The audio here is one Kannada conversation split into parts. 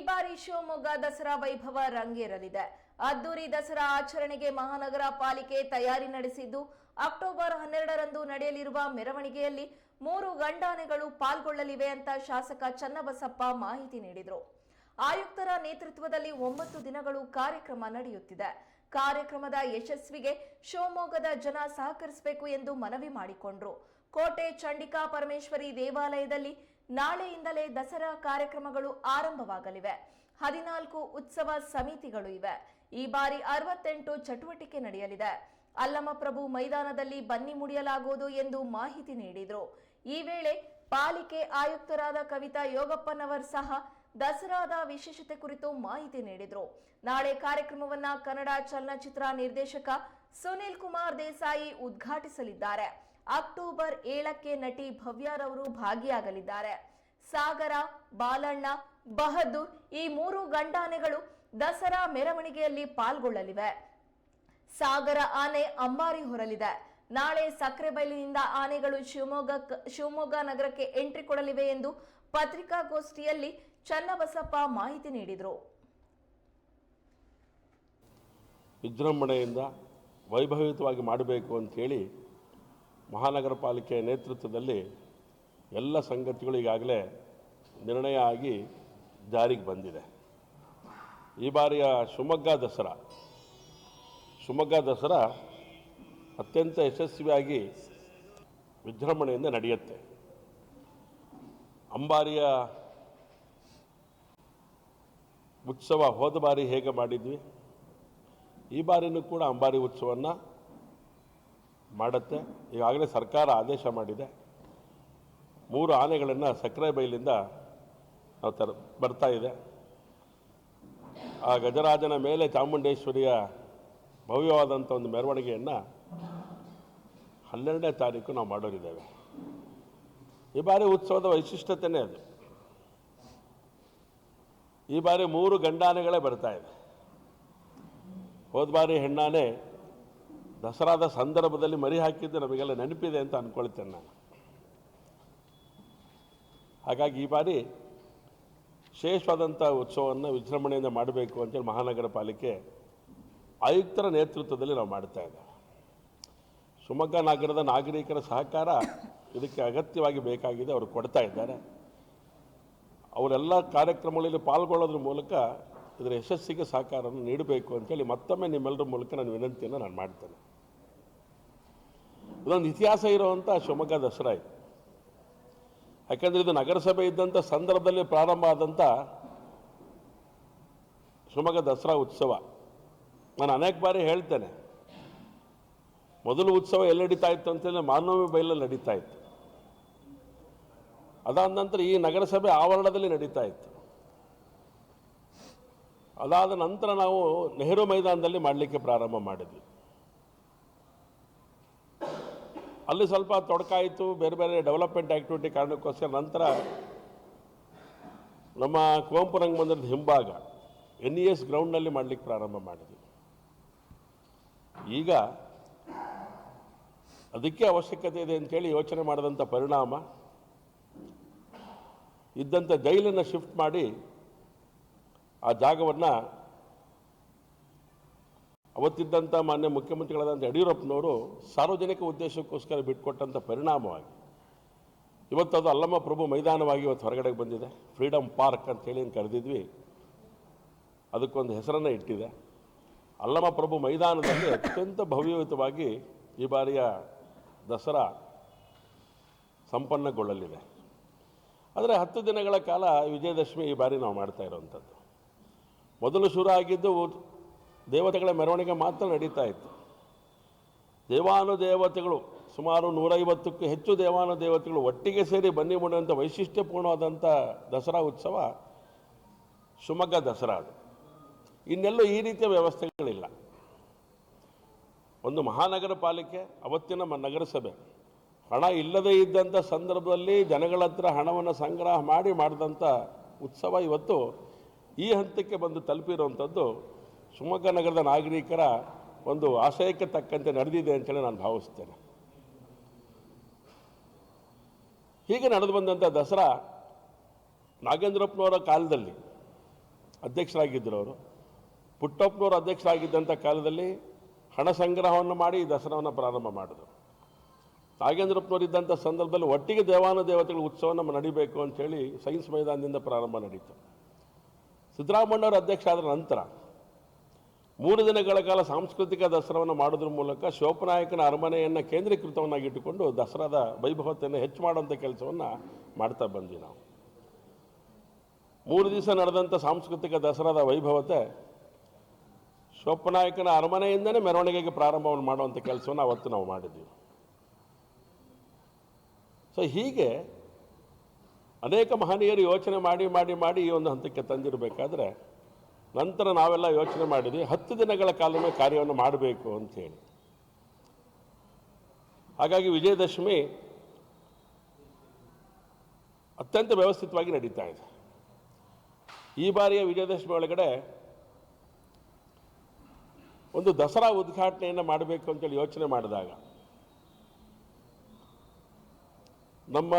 ಬಾರಿ ಶಿವಮೊಗ್ಗ ದಸರಾ ವೈಭವ ರಂಗೇರಲಿದೆ. ಅದ್ದೂರಿ ದಸರಾ ಆಚರಣೆಗೆ ಮಹಾನಗರ ಪಾಲಿಕೆ ತಯಾರಿ ನಡೆಸಿದ್ದು, ಅಕ್ಟೋಬರ್ ಹನ್ನೆರಡರಂದು ನಡೆಯಲಿರುವ ಮೆರವಣಿಗೆಯಲ್ಲಿ ಮೂರು ಗಂಡಾನೆಗಳು ಪಾಲ್ಗೊಳ್ಳಲಿವೆ ಅಂತ ಶಾಸಕ ಚನ್ನಬಸಪ್ಪ ಮಾಹಿತಿ ನೀಡಿದರು. ಆಯುಕ್ತರ ನೇತೃತ್ವದಲ್ಲಿ ಒಂಬತ್ತು ದಿನಗಳು ಕಾರ್ಯಕ್ರಮ ನಡೆಯುತ್ತಿದೆ. ಕಾರ್ಯಕ್ರಮದ ಯಶಸ್ವಿಗೆ ಶಿವಮೊಗ್ಗದ ಜನ ಸಹಕರಿಸಬೇಕು ಎಂದು ಮನವಿ ಮಾಡಿಕೊಂಡ್ರು. ಕೋಟೆ ಚಂಡಿಕಾ ಪರಮೇಶ್ವರಿ ದೇವಾಲಯದಲ್ಲಿ ನಾಳೆಯಿಂದಲೇ ದಸರಾ ಕಾರ್ಯಕ್ರಮಗಳು ಆರಂಭವಾಗಲಿವೆ. ಹದಿನಾಲ್ಕು ಉತ್ಸವ ಸಮಿತಿಗಳು ಇವೆ. ಈ ಬಾರಿ ಅರವತ್ತೆಂಟು ಚಟುವಟಿಕೆ ನಡೆಯಲಿದೆ. ಅಲ್ಲಮಪ್ರಭು ಮೈದಾನದಲ್ಲಿ ಬನ್ನಿ ಮುಡಿಯಲಾಗುವುದು ಎಂದು ಮಾಹಿತಿ ನೀಡಿದರು. ಈ ವೇಳೆ ಪಾಲಿಕೆ ಆಯುಕ್ತರಾದ ಕವಿತಾ ಯೋಗಪ್ಪನವರ್ ಸಹ ದಸರಾದ ವಿಶೇಷತೆ ಕುರಿತು ಮಾಹಿತಿ ನೀಡಿದರು. ನಾಳೆ ಕಾರ್ಯಕ್ರಮವನ್ನ ಕನ್ನಡ ಚಲನಚಿತ್ರ ನಿರ್ದೇಶಕ ಸುನೀಲ್ ಕುಮಾರ್ ದೇಸಾಯಿ ಉದ್ಘಾಟಿಸಲಿದ್ದಾರೆ. ಅಕ್ಟೋಬರ್ ಏಳಕ್ಕೆ ನಟಿ ಭವ್ಯಾರವರು ಭಾಗಿಯಾಗಲಿದ್ದಾರೆ. ಸಾಗರ, ಬಾಲಣ್ಣ, ಬಹದ್ದೂರ್ ಈ ಮೂರು ಗಂಡಾನೆಗಳು ದಸರಾ ಮೆರವಣಿಗೆಯಲ್ಲಿ ಪಾಲ್ಗೊಳ್ಳಲಿವೆ. ಸಾಗರ ಆನೆ ಅಂಬಾರಿ ಹೊರಲಿದೆ. ನಾಳೆ ಸಕ್ರೆಬೈಲಿನಿಂದ ಆನೆಗಳು ಶಿವಮೊಗ್ಗ ಶಿವಮೊಗ್ಗ ನಗರಕ್ಕೆ ಎಂಟ್ರಿ ಕೊಡಲಿವೆ ಎಂದು ಪತ್ರಿಕಾಗೋಷ್ಠಿಯಲ್ಲಿ ಚನ್ನಬಸಪ್ಪ ಮಾಹಿತಿ ನೀಡಿದರು. ವಿಜೃಂಭಣೆಯಿಂದ ವೈಭವಿತವಾಗಿ ಮಾಡಬೇಕು ಅಂಥೇಳಿ ಮಹಾನಗರ ಪಾಲಿಕೆ ನೇತೃತ್ವದಲ್ಲಿ ಎಲ್ಲ ಸಂಗತಿಗಳು ಈಗಾಗಲೇ ನಿರ್ಣಯ ಆಗಿ ಜಾರಿಗೆ ಬಂದಿದೆ. ಈ ಬಾರಿಯ ಶಿವಮೊಗ್ಗ ದಸರಾ ಶಿವಮೊಗ್ಗ ದಸರಾ ಅತ್ಯಂತ ಯಶಸ್ವಿಯಾಗಿ ವಿಜೃಂಭಣೆಯಿಂದ ನಡೆಯುತ್ತೆ. ಅಂಬಾರಿಯ ಉತ್ಸವ ಹೋದ ಬಾರಿ ಹೇಗೆ ಮಾಡಿದ್ವಿ? ಈ ಬಾರಿನೂ ಕೂಡ ಅಂಬಾರಿ ಉತ್ಸವವನ್ನು ಮಾಡುತ್ತೆ. ಈಗಾಗಲೇ ಸರ್ಕಾರ ಆದೇಶ ಮಾಡಿದೆ. ಮೂರು ಆನೆಗಳನ್ನು ಸಕ್ಕರೆ ಬೈಲಿಂದ ನಾವು ತರ, ಬರ್ತಾ ಇದೆ. ಆ ಗಜರಾಜನ ಮೇಲೆ ಚಾಮುಂಡೇಶ್ವರಿಯ ಭವ್ಯವಾದಂಥ ಒಂದು ಮೆರವಣಿಗೆಯನ್ನು ಹನ್ನೆರಡನೇ ತಾರೀಕು ನಾವು ಮಾಡೋರಿದ್ದೇವೆ. ಈ ಬಾರಿ ಉತ್ಸವದ ವೈಶಿಷ್ಟ್ಯತೆಯೇ ಅದು. ಈ ಬಾರಿ ಮೂರು ಗಂಡಾನೆಗಳೇ ಬರ್ತಾ ಇದೆ ಹೋದ ಬಾರಿ ಹೆಣ್ಣಾನೆ ದಸರಾದ ಸಂದರ್ಭದಲ್ಲಿ ಮರಿ ಹಾಕಿದ್ದು ನಮಗೆಲ್ಲ ನೆನಪಿದೆ ಅಂತ ಅಂದ್ಕೊಳ್ತೇನೆ ನಾನು. ಹಾಗಾಗಿ ಈ ಬಾರಿ ವಿಶೇಷವಾದಂಥ ಉತ್ಸವವನ್ನು ವಿಜೃಂಭಣೆಯಿಂದ ಮಾಡಬೇಕು ಅಂತೇಳಿ ಮಹಾನಗರ ಪಾಲಿಕೆ ಆಯುಕ್ತರ ನೇತೃತ್ವದಲ್ಲಿ ನಾವು ಮಾಡ್ತಾ ಇದ್ದೇವೆ. ಶಿವಮೊಗ್ಗ ನಗರದ ನಾಗರಿಕರ ಸಹಕಾರ ಇದಕ್ಕೆ ಅಗತ್ಯವಾಗಿ ಬೇಕಾಗಿದೆ ಅವರು ಕೊಡ್ತಾ ಇದ್ದಾರೆ. ಅವರೆಲ್ಲ ಕಾರ್ಯಕ್ರಮಗಳಲ್ಲಿ ಪಾಲ್ಗೊಳ್ಳೋದ್ರ ಮೂಲಕ ಇದರ ಯಶಸ್ಸಿಗೆ ಸಹಕಾರವನ್ನು ನೀಡಬೇಕು ಅಂತೇಳಿ ಮತ್ತೊಮ್ಮೆ ನಿಮ್ಮೆಲ್ಲರ ಮೂಲಕ ನಾನು ವಿನಂತಿಯನ್ನು ನಾನು ಮಾಡ್ತೇನೆ. ಇದೊಂದು ಇತಿಹಾಸ ಇರುವಂಥ ಶಿವಮೊಗ್ಗ ದಸರಾ ಇದು. ಯಾಕಂದರೆ ಇದು ನಗರಸಭೆ ಇದ್ದಂಥ ಸಂದರ್ಭದಲ್ಲಿ ಪ್ರಾರಂಭ ಆದಂಥ ಶಿವಮೊಗ್ಗ ದಸರಾ ಉತ್ಸವ. ನಾನು ಅನೇಕ ಬಾರಿ ಹೇಳ್ತೇನೆ ಮೊದಲು ಉತ್ಸವ ಎಲ್ಲಿ ನಡೀತಾ ಇತ್ತು ಅಂತೇಳಿ ಮಾನವ ಬೈಲಲ್ಲಿ ನಡೀತಾ ಇತ್ತು. ಅದಾದ ನಂತರ ಈ ನಗರಸಭೆ ಆವರಣದಲ್ಲಿ ನಡೀತಾ ಇತ್ತು. ಅದಾದ ನಂತರ ನಾವು ನೆಹರು ಮೈದಾನದಲ್ಲಿ ಮಾಡಲಿಕ್ಕೆ ಪ್ರಾರಂಭ ಮಾಡಿದ್ವಿ. ಅಲ್ಲಿ ಸ್ವಲ್ಪ ತೊಡಕಾಯಿತು, ಬೇರೆ ಬೇರೆ ಡೆವಲಪ್ಮೆಂಟ್ ಆ್ಯಕ್ಟಿವಿಟಿ ಕಾರಣಕ್ಕೋಸ್ಕರ ನಂತರ ನಮ್ಮ ಕುವೆಂಪು ರಂಗಮಂದಿರದ ಹಿಂಭಾಗ ಎನ್ ಇ ಎಸ್ ಗ್ರೌಂಡ್ನಲ್ಲಿ ಮಾಡಲಿಕ್ಕೆ ಪ್ರಾರಂಭ ಮಾಡಿದ್ವಿ. ಈಗ ಅದಕ್ಕೆ ಅವಶ್ಯಕತೆ ಇದೆ ಅಂತೇಳಿ ಯೋಚನೆ ಮಾಡಿದಂಥ ಪರಿಣಾಮ, ಇದ್ದಂಥ ಜೈಲನ್ನು ಶಿಫ್ಟ್ ಮಾಡಿ ಆ ಜಾಗವನ್ನು ಅವತ್ತಿದ್ದಂಥ ಮಾನ್ಯ ಮುಖ್ಯಮಂತ್ರಿಗಳಾದಂಥ ಯಡಿಯೂರಪ್ಪನವರು ಸಾರ್ವಜನಿಕ ಉದ್ದೇಶಕ್ಕೋಸ್ಕರ ಬಿಟ್ಕೊಟ್ಟಂಥ ಪರಿಣಾಮವಾಗಿ. ಇವತ್ತು ಅದು ಅಲ್ಲಮ್ಮ ಪ್ರಭು ಮೈದಾನವಾಗಿ ಇವತ್ತು ಹೊರಗಡೆಗೆ ಬಂದಿದೆ. ಫ್ರೀಡಮ್ ಪಾರ್ಕ್ ಅಂತೇಳಿ ಏನು ಕರೆದಿದ್ವಿ. ಅದಕ್ಕೊಂದು ಹೆಸರನ್ನು ಇಟ್ಟಿದೆ. ಅಲ್ಲಮ್ಮ ಪ್ರಭು ಮೈದಾನದಲ್ಲಿ ಅತ್ಯಂತ ಭವ್ಯಯುತವಾಗಿ ಈ ಬಾರಿಯ ದಸರಾ ಸಂಪನ್ನಗೊಳ್ಳಲಿದೆ. ಆದರೆ ಹತ್ತು ದಿನಗಳ ಕಾಲ ವಿಜಯದಶಮಿ ಈ ಬಾರಿ ನಾವು ಮಾಡ್ತಾ ಇರೋವಂಥದ್ದು. ಮೊದಲು ಶುರು ಆಗಿದ್ದು ದೇವತೆಗಳ ಮೆರವಣಿಗೆ ಮಾತ್ರ ನಡೀತಾ ಇತ್ತು. ದೇವಾನುದೇವತೆಗಳು ಸುಮಾರು ನೂರೈವತ್ತಕ್ಕೂ ಹೆಚ್ಚು ದೇವಾನುದೇವತೆಗಳು ಒಟ್ಟಿಗೆ ಸೇರಿ ಬನ್ನಿ ಮಾಡುವಂಥ ವೈಶಿಷ್ಟ್ಯಪೂರ್ಣವಾದಂಥ ದಸರಾ ಉತ್ಸವ, ಶಿವಮೊಗ್ಗ ದಸರಾ ಅದು. ಇನ್ನೆಲ್ಲೂ ಈ ರೀತಿಯ ವ್ಯವಸ್ಥೆಗಳಿಲ್ಲ. ಒಂದು ಮಹಾನಗರ ಪಾಲಿಕೆ, ಅವತ್ತಿನ ನಗರಸಭೆ. ಹಣ ಇಲ್ಲದೇ ಇದ್ದಂಥ ಸಂದರ್ಭದಲ್ಲಿ ಜನಗಳ ಹತ್ರ ಹಣವನ್ನು ಸಂಗ್ರಹ ಮಾಡಿ ಮಾಡಿದಂಥ ಉತ್ಸವ ಇವತ್ತು ಈ ಹಂತಕ್ಕೆ ಬಂದು ತಲುಪಿರುವಂಥದ್ದು ಶಿವಮೊಗ್ಗ ನಗರದ ನಾಗರಿಕರ ಒಂದು ಆಶಯಕ್ಕೆ ತಕ್ಕಂತೆ ನಡೆದಿದೆ ಅಂತೇಳಿ ನಾನು ಭಾವಿಸ್ತೇನೆ. ಹೀಗೆ ನಡೆದು ಬಂದಂಥ ದಸರಾ ನಾಗೇಂದ್ರಪ್ಪನವರ ಕಾಲದಲ್ಲಿ ಅಧ್ಯಕ್ಷರಾಗಿದ್ದರು ಅವರು. ಪುಟ್ಟಪ್ಪನವರು ಅಧ್ಯಕ್ಷರಾಗಿದ್ದಂಥ ಕಾಲದಲ್ಲಿ ಹಣ ಸಂಗ್ರಹವನ್ನು ಮಾಡಿ ದಸರಾವನ್ನು ಪ್ರಾರಂಭ ಮಾಡಿದರು. ನಾಗೇಂದ್ರಪ್ಪನವರು ಇದ್ದಂಥ ಸಂದರ್ಭದಲ್ಲಿ ಒಟ್ಟಿಗೆ ದೇವಾನು ದೇವತೆಗಳ ಉತ್ಸವ ನಮ್ಮ ನಡಿಬೇಕು ಅಂಥೇಳಿ ಸೈನ್ಸ್ ಮೈದಾನದಿಂದ ಪ್ರಾರಂಭ ನಡೀತು. ಸಿದ್ದರಾಮಣ್ಣವರು ಅಧ್ಯಕ್ಷ ಆದ ನಂತರ ಮೂರು ದಿನಗಳ ಕಾಲ ಸಾಂಸ್ಕೃತಿಕ ದಸರಾವನ್ನು ಮಾಡೋದ್ರ ಮೂಲಕ ಶಿವಪನಾಯಕನ ಅರಮನೆಯನ್ನು ಕೇಂದ್ರೀಕೃತವನ್ನಾಗಿಟ್ಟುಕೊಂಡು ದಸರಾದ ವೈಭವತೆಯನ್ನು ಹೆಚ್ಚು ಮಾಡುವಂಥ ಕೆಲಸವನ್ನು ಮಾಡ್ತಾ ಬಂದ್ವಿ ನಾವು. ಮೂರು ದಿವಸ ನಡೆದಂಥ ಸಾಂಸ್ಕೃತಿಕ ದಸರಾದ ವೈಭವತೆ ಶಿವಪ್ಪನಾಯಕನ ಅರಮನೆಯಿಂದನೇ ಮೆರವಣಿಗೆಗೆ ಪ್ರಾರಂಭವನ್ನು ಮಾಡುವಂಥ ಕೆಲಸವನ್ನು ಅವತ್ತು ನಾವು ಮಾಡಿದ್ವಿ. ಸೊ ಹೀಗೆ ಅನೇಕ ಮಹನೀಯರು ಯೋಚನೆ ಮಾಡಿ ಮಾಡಿ ಮಾಡಿ ಈ ಒಂದು ಹಂತಕ್ಕೆ ತಂದಿರಬೇಕಾದ್ರೆ ನಂತರ ನಾವೆಲ್ಲ ಯೋಚನೆ ಮಾಡಿದ್ವಿ, ಹತ್ತು ದಿನಗಳ ಕಾಲವೇ ಕಾರ್ಯವನ್ನು ಮಾಡಬೇಕು ಅಂಥೇಳಿ ಹಾಗಾಗಿ ವಿಜಯದಶಮಿ ಅತ್ಯಂತ ವ್ಯವಸ್ಥಿತವಾಗಿ ನಡೀತಾ ಇದೆ. ಈ ಬಾರಿಯ ವಿಜಯದಶಮಿ ಒಳಗಡೆ ಒಂದು ದಸರಾ ಉದ್ಘಾಟನೆಯನ್ನು ಮಾಡಬೇಕು ಅಂತೇಳಿ ಯೋಚನೆ ಮಾಡಿದಾಗ ನಮ್ಮ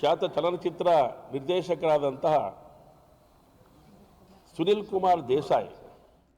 ಖ್ಯಾತ ಚಲನಚಿತ್ರ ನಿರ್ದೇಶಕರಾದಂತಹ ಸುನಿಲ್ ಕುಮಾರ್ ದೇಸಾಯಿ